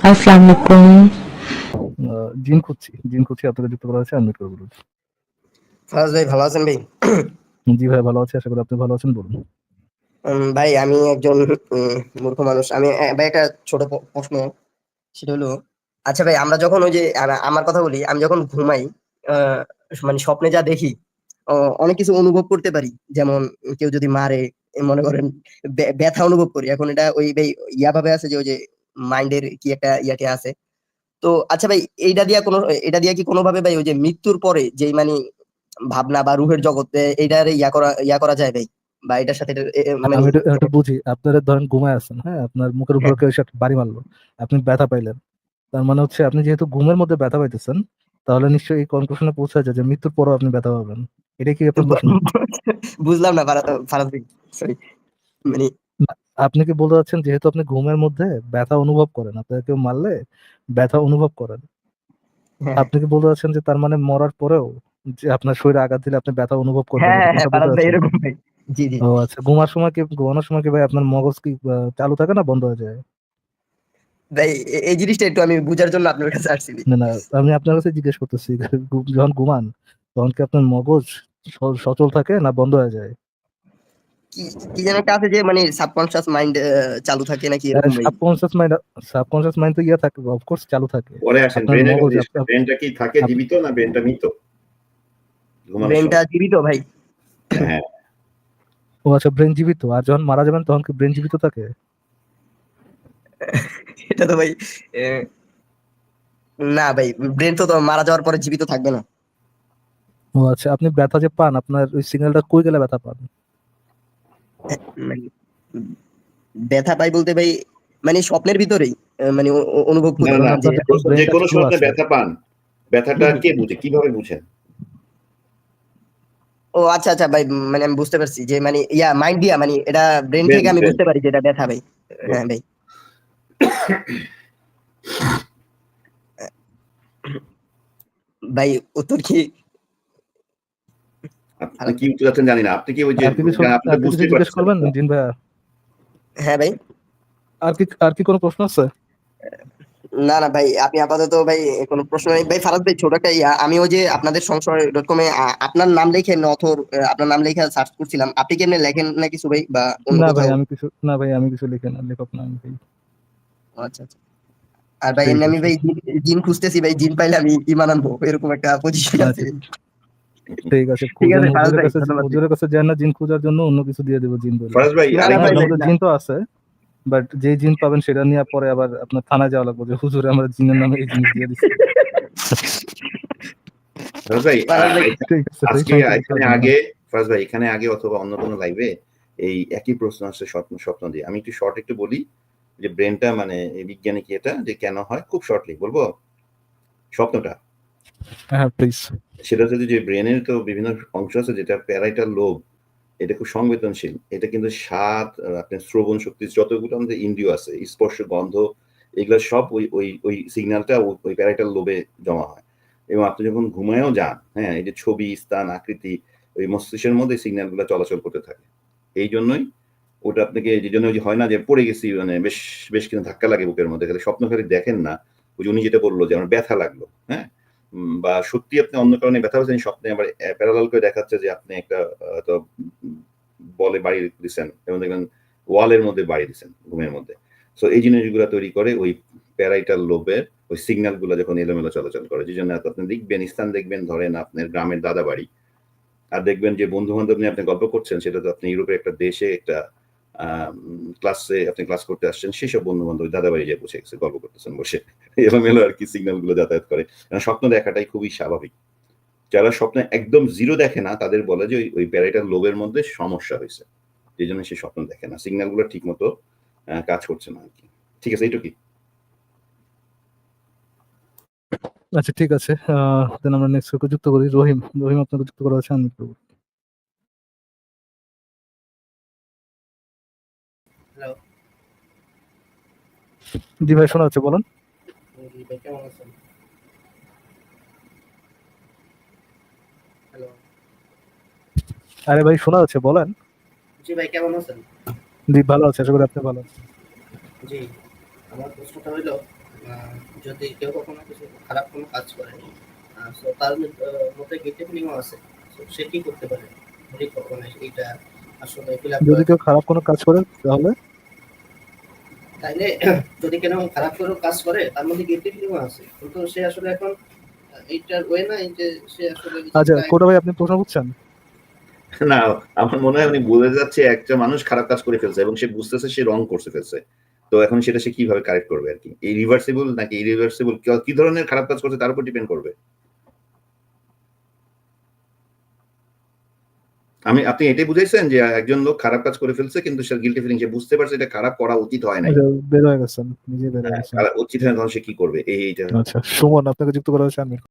আসসালামু আলাইকুম জিন খুঁজছি জিন খুঁজছি আপনাকে যুক্ত করা হয়েছে আনমিট করে বলুন। ফারাজ ভাই ভালো আছেন ভাই? জি ভাই ভালো আছি আশা করি আপনি ভালো আছেন বলুন। ভাই আমি একজন মূর্খ মানুষ। আমি ভাই একটা ছোট প্রশ্ন সেটা হলো আচ্ছা ভাই আমরা যখন ওই যে আমার কথা বলি আমি যখন ঘুমাই আহ, মানে স্বপ্নে যা দেখি অনেক কিছু অনুভব করতে পারি। যেমন কেউ যদি মারে মনে করেন ব্য- ব্যথা অনুভব করি। এখন এটা ওই ভাই ইয়া ভাবে আছে যে ওই যে মাইন্ডের কি একটা ইয়াতে আছে। তো আচ্ছা ভাই এইটা দিয়া কোনো এটা দিয়া কি কোনোভাবে ভাই ওই যে মৃত্যুর পরে যেই মানে ভাবনা বা রুহের জগতে এইটার ইয়া করা ইয়া করা যায় ভাই? বা এটার সাথে মানে আমি এটা বুঝি। আপনারা ধরেন ঘুমায় আছেন হ্যাঁ? আপনার মুখের উপর কেউ এসে বাড়ি মারলো আপনি ব্যথা পাইলেন। তার মানে হচ্ছে আপনি যেহেতু ঘুমের মধ্যে ব্যথা পাইতেছেন তাহলে নিশ্চয়ই এই কনক্লুশনে পৌঁছা যায় যে মৃত্যুর পরও আপনি ব্যথা পাবেন। এটা কি আপনার বুঝলাম না ফারাদ ফারাদ সরি মানে আপনি কি বলতে চাচ্ছেন যেহেতু আপনি ঘুমের মধ্যে ব্যথা অনুভব করেন আপনাকে কেউ মারলে ব্যথা অনুভব করেন। হ্যাঁ। আপনি কি বলতে চাচ্ছেন যে তার মানে মরার পরেও যে আপনার শরীরে আঘাত দিলে আপনি ব্যথা অনুভব করবেন হ্যাঁ হ্যাঁ? এরকম ভাই। জি জি। ও আচ্ছা ঘুমার সময় কি ঘুমানোর সময় কি ভাই আপনার মগজ কি চালু থাকে না বন্ধ হয়ে যায়? ভাই এই জিনিসটা একটু আমি বুঝার জন্য আপনার কাছে আসছি না না আমি আপনার কাছে জিজ্ঞেস করতেছি যখন ঘুমান তখন কি আপনার মগজ সচল থাকে না বন্ধ হয়ে যায়? কি কি যেন একটা আছে যে মানে সাবকনশিয়াস মাইন্ড চালু থাকে নাকি এরকম সাবকনসিয়াস মাইন্ড সাবকনসিয়াস মাইন্ড তো ইয়ে থাকে অফকোর্স চালু থাকে। পরে আসেন ব্রেনটা কি থাকে জীবিত না ব্রেনটা মৃত? ব্রেনটা জীবিত ভাই। হ্যাঁ। ও আচ্ছা ব্রেন জীবিত। আর যখন মারা যাবেন তখন কি ব্রেন জীবিত থাকে? এটা তো ভাই না ভাই ব্রেন তো তো মারা যাওয়ার পরে জীবিত থাকবে না। ও আচ্ছা আপনি ব্যথা যে পান আপনার ওই সিগন্যালটা কই গেলে ব্যথা পান? ব্যথা পাই বলতে ভাই মানে স্বপ্নের ভিতরেই মানে অনুভব করি যে কোনো আছে। ব্যথা পান ব্যথাটা কে বুঝে? কীভাবে বুঝেন? ও আচ্ছা আচ্ছা ভাই মানে আমি বুঝতে পারছি যে মানে ইয়া মাইন্ড দিয়া মানে এটা ব্রেন থেকে আমি বুঝতে পারি যে এটা ব্যথা ভাই। হ্যাঁ ভাই। ভাই উত্তর কি? আপনি কি উত্তর যাচ্ছেন জানি না। আপনি কি ওই যে আপনি কিছু আপনি তো আর কিছু বুঝতেই জিজ্ঞেস পারছেন। করবেন জিন ভাইয়া। হ্যাঁ ভাই। আর কি আর কি কোনো প্রশ্ন আছে? না না ভাই আপনি আপাতত ভাই কোনো প্রশ্ন নেই। ভাই ফারাদ ভাই ছোট একটা আমি ওই যে আপনাদের সংশয় ডট কমে আপনার নাম লিখে নথর আপনার নাম লিখে সার্চ করছিলাম। আপনি কি এমনি লেখেন না কিছু ভাই বা অন্য না ভাই আমি কিছু না ভাই আমি কিছু লিখি না লেখক না আমি ভাই। আচ্ছা আচ্ছা। আর ভাই এমনি আমি ভাই জিন- জিন খুঁজতেছি ভাই জিন পাইলে আমি ইমান আনব এরকম একটা পজিশন আছে। ঠিক আছে ঠিক আছে, হুজুরের কাছে যান না জিন খোঁজার জন্য অন্য কিছু দিয়ে দেবো জিন বলে। ফরাজ ভাই জিন তো আছে বাট যে জিন পাবেন সেটা নিয়ে পরে আবার আপনার থানায় যাওয়া লাগবে যে হুজুরে আমরা জিনের নামে এই জিনিস দিয়ে দিচ্ছি ফরাজ ভাই এখানে আগে ফরাজ ভাই এখানে আগে অথবা অন্য কোনো লাইভে এই একই প্রশ্ন আসছে স্বপ্ন স্বপ্ন দিয়ে। আমি একটু শর্ট একটু বলি যে ব্রেনটা মানে বিজ্ঞানী কি এটা? যে কেন হয়? খুব শর্টলি বলব? স্বপ্নটা। হ্যাঁ প্লিজ সেটা যদি যে ব্রেনের তো বিভিন্ন অংশ আছে, যেটা প্যারাইটাল লোব, এটা খুব সংবেদনশীল। এটা কিন্তু স্বাদ আপনার শ্রবণ শক্তি যতগুলো আমাদের ইন্দ্রিয় আছে, স্পর্শ, গন্ধ, এগুলো সব ওই ওই ওই সিগন্যালটা ওই প্যারাইটাল লোবে জমা হয়। এবং আপনি যখন ঘুমায়ও যান হ্যাঁ এই যে ছবি, স্থান, আকৃতি, ওই মস্তিষ্কের মধ্যে সিগন্যালগুলো চলাচল করতে থাকে। এই জন্যই ওটা আপনাকে যে জন্য হয় না যে পড়ে গেছি মানে বেশ বেশ কিন্তু ধাক্কা লাগে বুকের মধ্যে স্বপ্ন খালি দেখেন না। ওই যে উনি যেটা বলল যে, আমার ব্যথা লাগল হ্যাঁ? বা সত্যি আপনি অন্য কারণে ব্যথা হয়েছেন স্বপ্নে আবার প্যারালাল করে দেখাচ্ছে যে আপনি একটা আহ, তো উম, বলে বাড়ি দিচ্ছেন এবং দেখবেন ওয়ালের মধ্যে বাড়ি দিচ্ছেন ঘুমের মধ্যে। সো এই জিনিসগুলো তৈরি করে ওই প্যারাইটাল লোবের ওই সিগন্যালগুলো যখন এলোমেলো চলাচল করে যে জন্য আপনি দেখবেন স্থান দেখবেন ধরেন আপনার গ্রামের দাদা বাড়ি আর দেখবেন যে বন্ধু বান্ধব নিয়ে আপনি গল্প করছেন সেটা তো আপনি ইউরোপের একটা দেশে একটা ক্লাসে আপনি ক্লাস করতে আসছেন, সেসব বন্ধু বান্ধব দাদা বাড়ি যে বসে গেছে, গল্প করতেছেন, বসে। এলোমেলো আর কি সিগন্যালগুলো যাতায়াত করে। কারণ স্বপ্ন দেখাটাই খুবই স্বাভাবিক। যারা স্বপ্নে একদম জিরো দেখে না, তাদের বলে যে ওই- প্যারাইটাল লোবের মধ্যে সমস্যা হয়েছে। এই জন্য সে স্বপ্ন দেখে না। সিগন্যালগুলো ঠিক মতো কাজ করছে না আর কি। ঠিক আছে এইটুকুই আচ্ছা ঠিক আছে। দেন আমরা নেক্সট যুক্ত করি। রহিম রহিম আপনাকে যুক্ত করা আছে আমি জি ভাই শোনা যাচ্ছে বলেন। আরে ভাই শোনা যাচ্ছে বলেন। জি ভাই কেমন আছেন? জি ভালো আছে আশা করি আপনি ভালো আছেন। জি আমার প্রশ্নটা হলো যদি কেউ কখনো কিছু খারাপ কোনো কাজ করে তো তার মধ্যে মধ্যে ফিলিংও আছে সে কি করতে পারে? যদি কখনো এইটা আসলে যদি কেউ খারাপ কোনো কাজ করে তাহলে? তাইলে যদি কেন খারাপ করে কাজ করে তার মধ্যে গিল্টি ফিলিংও আছে? কিন্তু সে আসলে এখন এইটার ওয়ে নাই যে সে আসলে আচ্ছা কোটা ভাই আপনি প্রশ্ন বুঝছেন না আমার মনে হয় উনি বলে যাচ্ছে একটা মানুষ খারাপ কাজ করে ফেলছে এবং সে বুঝতেছে সে রং করছে ফেলছে। তো এখন সেটা সে কীভাবে কারেক্ট করবে আর কি? এই রিভার্সিবল নাকি ইরিভার্সিবল কি ধরনের খারাপ কাজ করছে তার উপর ডিপেন্ড করবে। আমি আপনি এটাই বুঝাইছেন যে একজন লোক খারাপ কাজ করে ফেলছে কিন্তু সে গিল্টি ফিলিং সে বুঝতে পারছে এটা খারাপ করা উচিত হয় না বের হয়ে গেছেন নিজে বের হয়ে গেছেন উচিত হয় না তখন সে কি করবে? এই এইটা। আচ্ছা সুমন আপনাকে যুক্ত করা হয়েছে আমি